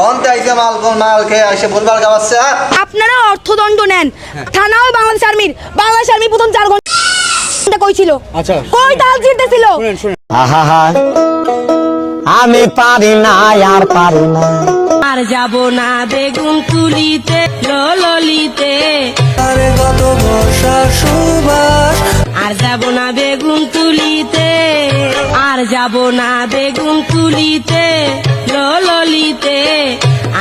আইসে মাল মাল খেয়ে হ্যাঁ? আপনারা অর্থদণ্ড নেন। থানাও বাংলাদেশ আর্মির বাংলাদেশ আর্মি প্রথম চার ঘণ্টা কইছিল। আচ্ছা। কই তাল ছিটতেছিল শুনেন শুনেন। আমি পারি না আর পারি না আর যাব না বেগুন তুলিতে ললিতে আর যাব না বেগুন তুলিতে আর যাব না বেগুন তুলিতে ললিতে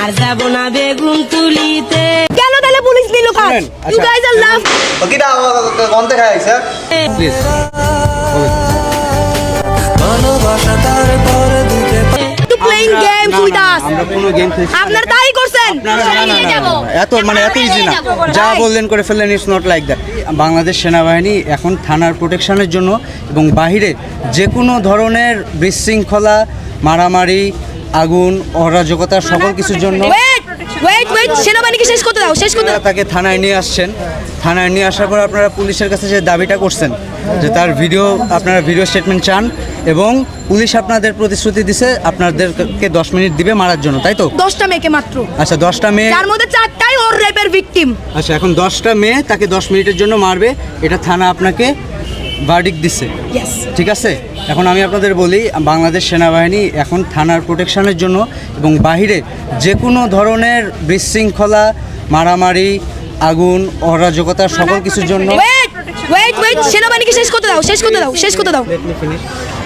আর যাব না বেগুন তুলিতে। কেন তাহলে পুলিশ নিল কাজ ইউ। গাইজ আর লাভ কিটা আইসে please to playing games with us আমরা কোনো গেম খেলছি আপনারা তাই করছেন? এত মানে এত ইজি না। যা বললেন করে ফেললেন it's not like that Bangladesh সেনাবাহিনী এখন থানার প্রোটেকশনের জন্য এবং বাহিরে যে কোনো ধরনের বিশৃঙ্খলা মারামারি আগুন অরাজকতা সকল কিছুর জন্য ওয়েট ওয়েট সেনাবাহিনীকে শেষ করতে দাও শেষ করতে দাও তাকে থানায় নিয়ে আসছেন। থানায় নিয়ে আসার পর আপনারা পুলিশের কাছে যে দাবিটা করছেন যে তার ভিডিও আপনারা ভিডিও স্টেটমেন্ট চান এবং পুলিশ আপনাদের প্রতিশ্রুতি দিছে আপনাদেরকে দশ মিনিট দিবে মারার জন্য তাই তো? দশটা মেয়েকে মাত্র। আচ্ছা দশটা মেয়ে তার মধ্যে চারটাই ওর রেপের ভিকটিম আচ্ছা এখন দশটা মেয়ে তাকে দশ মিনিটের জন্য মারবে। এটা থানা আপনাকে ভার্ডিক দিচ্ছে ঠিক আছে? এখন আমি আপনাদের বলি বাংলাদেশ সেনাবাহিনী এখন থানার প্রোটেকশনের জন্য এবং বাহিরে যে কোনো ধরনের বিশৃঙ্খলা মারামারি আগুন অরাজকতা সকল কিছুর জন্য ওয়েট ওয়েট ওয়েট সেনাবাহিনীকে শেষ করতে দাও শেষ করতে দাও শেষ করতে দাও।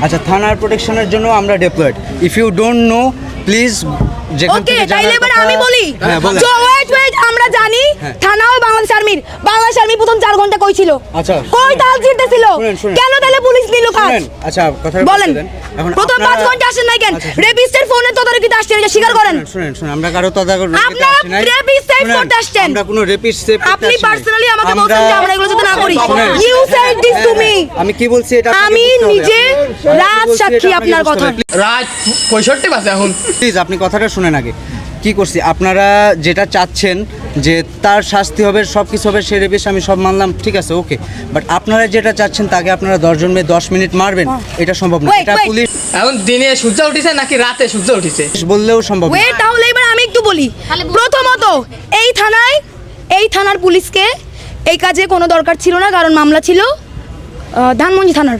আচ্ছা থানার প্রোটেকশনের জন্য আমরা deployed if you don't know please okay তাইলে এবার আমি বলি হ্যাঁ ওয়েট ওয়েট আমরা জানি হ্যাঁ। থানাও বাংলাদেশ আর্মির। বাংলাদেশ আর্মি প্রথম চার ঘণ্টা কই ছিল? আচ্ছা। কই তাল শুনেন। কেন তাহলে পুলিশ নিল কাজ আচ্ছা কথা বলেন। প্রথম পাঁচ ঘণ্টা আসেন নাই কেন? আচ্ছা, রেপিস্টের ফোনে তদারকিতে আসছেন এটা স্বীকার করেন। শুনেন শুনেন আমরা কারও তদারকি আপনারা rapist save করতে আসছেন। আমরা কোনো রেপিস্ট সেভ আপনি পার্সোনালি আমাকে বলছেন যে আমরা এগুলো যাতে না করি। You said this to me আমি কি বলছি এটা আমি নিজে রাজ সাক্ষী আপনার কথা? রাত পঁয়ষট্টি বাজে এখন। প্লিজ আপনি কথাটা শুনেন আগে। কি করছি? আপনারা যেটা চাচ্ছেন যে তার শাস্তি হবে সব কিছু হবে সে রেপিস আমি সব মানলাম ঠিক আছে ওকে বাট আপনারা যেটা চাচ্ছেন তাকে আপনারা দশজন মেয়ে দশ মিনিট মারবেন এটা সম্ভব না। এটা পুলিশ এখন দিনে সূর্য উঠিছে নাকি রাতে সূর্য উঠিছে? বললেও সম্ভব না। তাহলে এবার আমি একটু বলি। প্রথমত এই থানায় এই থানার পুলিশকে এই কাজে কোনো দরকার ছিল না কারণ মামলা ছিল ধানমন্ডি থানার।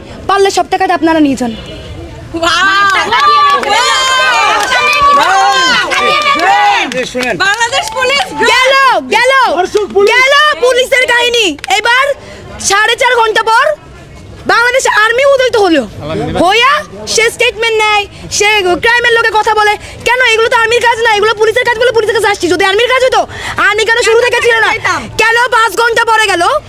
পারলে সব টাকাটা আপনারা নিয়ে যান। পুলিশের কাহিনী। এবার সাড়ে চার ঘণ্টা পর আর্মি হলো। স্টেটমেন্ট নেয় ক্রাইমের লোকে কথা বলে, কেন এগুলো তো আর্মির কাজ না, এগুলো পুলিশের কাজ বলে পুলিশের কাছে আসছি। যদি আর্মির কাজ হতো আর্মি কেন শুরু থেকে ছিল না কেন পাঁচ ঘণ্টা পরে গেল আচ্ছা।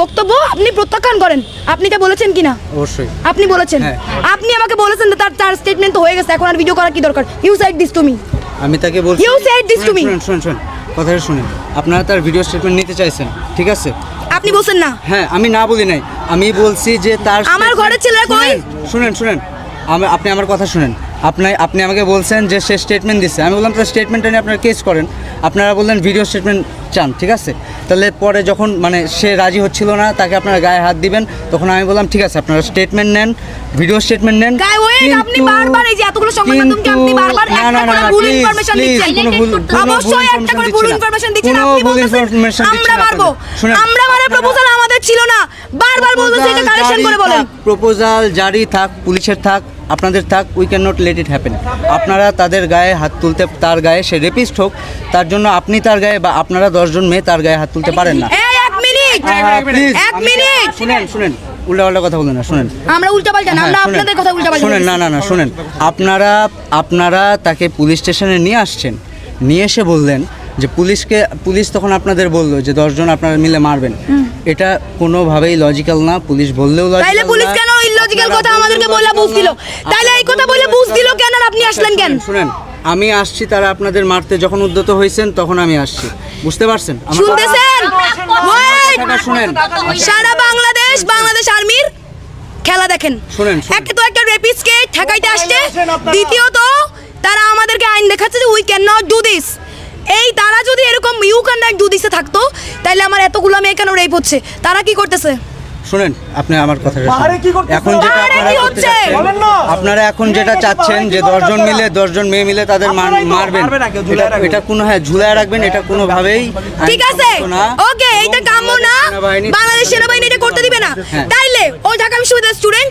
বক্তব্য আপনি প্রত্যাখ্যান করেন। আপনি এটা বলেছেন কি না অবশ্যই। আপনি বলেছেন। হ্যাঁ। আপনি আমাকে বলেছেন তার তার স্টেটমেন্ট তো হয়ে গেছে এখন আর ভিডিও করার কি দরকার? You said this to me আমি তাকে বলছি You said this to me শুনেন শুনেন শুনেন। কথাটা শুনেন। আপনারা তার ভিডিও স্টেটমেন্ট নিতে চাইছেন ঠিক আছে? আপনি বলছেন না। হ্যাঁ আমি না বলি নাই। আমি বলছি যে তার আমার ঘরের ছেলেরা কই? শুনেন, শুনেন শুনেন। আমি আপনি আমার কথা শুনেন। আপনি আপনি আমাকে বলছেন যে সে স্টেটমেন্ট দিচ্ছে আমি বললাম তার স্টেটমেন্টটা নিয়ে আপনারা কেস করেন। আপনারা বললেন ভিডিও স্টেটমেন্ট চান। ঠিক আছে? তাহলে পরে যখন মানে সে রাজি হচ্ছিল না তাকে আপনারা গায়ে হাত দিবেন তখন আমি বললাম ঠিক আছে আপনারা স্টেটমেন্ট নেন ভিডিও স্টেটমেন্ট নেন। গায়ে ওয়েট আপনি বারবার এই যে এতগুলো সংবাদ মাধ্যমকে আপনি বারবার না, একটা না, না, করে ভুল please, ইনফরমেশন দিচ্ছেন। ভুল- অবশ্যই একটা করে ইনফরমেশন দিচ্ছেন। আপনি আমরা আমরা মানে প্রপোজাল আমাদের ছিল না। বারবার এটা করে বলেন। প্রপোজাল জারি থাক পুলিশের থাক আপনাদের থাক we can not let it happen আপনারা তাদের গায়ে হাত তুলতে তার গায়ে সে রেপিস্ট হোক তার জন্য আপনি তার গায়ে বা আপনারা দশজন মেয়ে তার গায়ে হাত তুলতে পারেন না। এই প্লিজ শুনেন শুনেন উল্টাপাল্টা কথা বলুন না শুনেন। আমরা উল্টা না আমরা হ্যাঁ, আপনাদের কথা উল্টা শুনেন না না না শুনেন। আপনারা আপনারা তাকে পুলিশ স্টেশনে নিয়ে আসছেন। নিয়ে এসে বললেন যে পুলিশকে পুলিশ তখন আপনাদের বলল যে দশজন আপনারা মিলে মারবেন। এটা কোনোভাবেই লজিক্যাল না পুলিশ বললেও লজিক্যাল তাইলে পুলিশ কেন ইলজিক্যাল কথা আমাদেরকে বলে বুঝ দিল? তাইলে এই কথা বলে বুঝ দিল কেন আর আপনি আসলেন কেন? শুনেন আমি আসছি তারা আপনাদের মারতে যখন উদ্যত হয়েছেন তখন আমি আসছি। বুঝতে পারছেন? শুনতেছেন? শুনেন। সারা বাংলাদেশ বাংলাদেশ আর্মির খেলা দেখেন। শুনেন, শুনেন। একে তো একটা রেপিস্টকে ঠেকাইতে আসছে। দ্বিতীয়ত তারা আমাদেরকে আইন দেখাচ্ছে যে we can not do this এই তারা যদি এরকম ইউ ক্যান নট ডু দিসে থাকতো তাহলে আমার এতগুলো মেয়ে কেন রেপ হচ্ছে? তারা কি করতেছে? শুনেন আপনি আমার কথা এখন যেটা আপনারা এখন যেটা চাচ্ছেন যে দশজন মিলে দশজন মেয়ে মিলে তাদের মার- মারবেন। এটা- এটা কোনো হ্যাঁ ঝুলায় রাখবেন এটা কোনোভাবেই ঠিক আছে। ওকে এইটা কাম্য না। বাংলাদেশ সেনাবাহিনী এটা করতে দিবে না। হ্যাঁ। তাইলে ওই ঢাকা বিশ্ববিদ্যালয়ের স্টুডেন্ট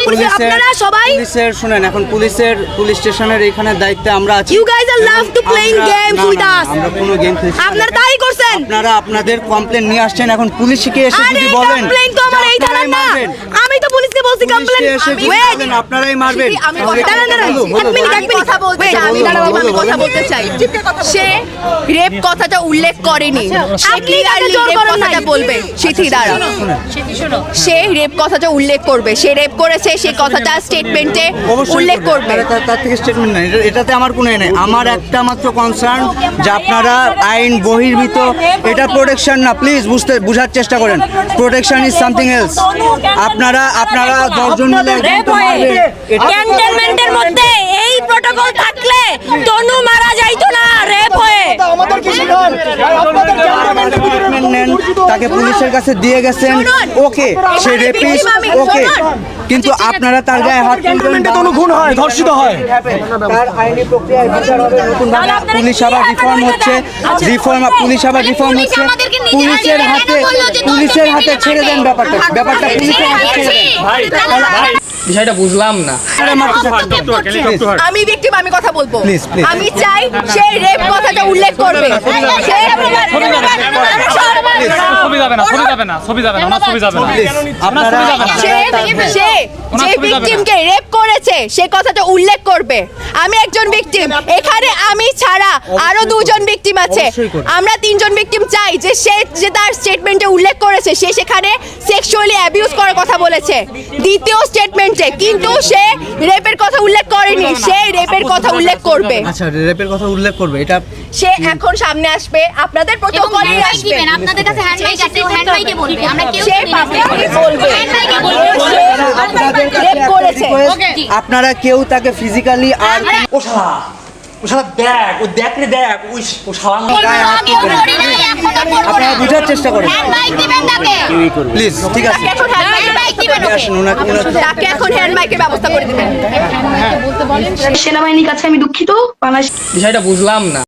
বলছি, আপনারা সবাই- পুলিশের শুনেন এখন পুলিশের পুলিশ স্টেশনের এখানে দায়িত্বে আমরা আছি। You guys are love to playing games with us. আমরা কোনো গেম খেলছি আপনারা তাই করছেন? আপনারা আপনাদের কমপ্লেন নিয়ে আসছেন এখন পুলিশকে এসে যদি বলেন কমপ্লেইন তো আমার এই থানার না। বলছি এসে যদি ওয়েট আপনারাই মারবেন। আমি তাহলে- দাঁড়ান দাঁড়ান এক মিনিট এক মিনিট। কথা বলতে চাই আমি আমি কথা বলতে চাই। সে রেপ কথাটা উল্লেখ করেনি। সে আপনি তাকে clearly জোর করেন বলবে। সিথি দাঁড়া সে রেপ কথাটা উল্লেখ করবে। সে রেপ করেছে সে কথাটা স্টেটমেন্টে উল্লেখ করবে। তার- থেকে স্টেটমেন্ট নাই এটাতে আমার কোনো এ নেই। আমার একটা মাত্র কনসার্ন যে আপনারা আইন বহির্ভূত। এটা প্রোটেকশন না প্লিজ বুঝতে বুঝার চেষ্টা করেন। প্রোটেকশন ইজ সামথিং এলস আপনারা আপনারা দশজন মিলে ক্যান্টনমেন্টের মধ্যে থাকলে তনু মারা যাইতো না রেপ হয়ে। তাকে পুলিশের কাছে দিয়ে গেছেন। ওকে সে রেপিস্ট ওকে। কিন্তু আপনারা তার গায়ে হাত তুলবেন খুন হয় ধর্ষিত হয়। তার আইনি প্রক্রিয়ায় বিচার হবে নতুন ভাবে। পুলিশ আবার রিফর্ম হচ্ছে। রিফর্ম পুলিশ আবার রিফর্ম হচ্ছে। পুলিশের হাতে পুলিশের হাতে ছেড়ে দেন ব্যাপারটা। ব্যাপারটা পুলিশের হাতে ছেড়ে দেন। বিষয়টা বুঝলাম না. আমি ভিকটিম আমি কথা বলব. আমি চাই সে রেপ কথাটা উল্লেখ করবে ছবি যাবে না ছবি যাবে না ছবি যাবে না ছবি যাবে না সে সে যে। ভিকটিমকে রেপ করেছে সে কথাটা উল্লেখ করবে আমি একজন ভিকটিম এখানে আমি ছাড়া আরও দুজন ভিকটিম আছে আমরা তিনজন ভিকটিম চাই যে সে যে তার স্টেটমেন্টে উল্লেখ করেছে সে সেখানে সেক্সুয়ালি অ্যাবিউজ করার কথা বলেছে দ্বিতীয় স্টেটমেন্টে কিন্তু সে রেপের কথা উল্লেখ করেনি সে রেপের কথা উল্লেখ করবে। আচ্ছা রেপের কথা উল্লেখ করবে এটা সে এখন সামনে আসবে আপনাদের প্রটোকলে আসবে। আপনাদের কাছে হ্যান্ড মাইক আছে হ্যান্ড মাইকে বলবে আমরা কেউ সে পাবলিকলি বলবে। হ্যান্ড মাইকে বলবে। আপনাদের কাছে রেপ করেছে। আপনারা কেউ তাকে ফিজিক্যালি আর ও শালা। ও শালা দেখ ও দেখ রে দেখ ওই ও শালা আপনারা বোঝার চেষ্টা করেন। প্লিজ ঠিক আছে। সেনাবাহিনীর কাছে আমি দুঃখিত। বিষয়টা বুঝলাম না।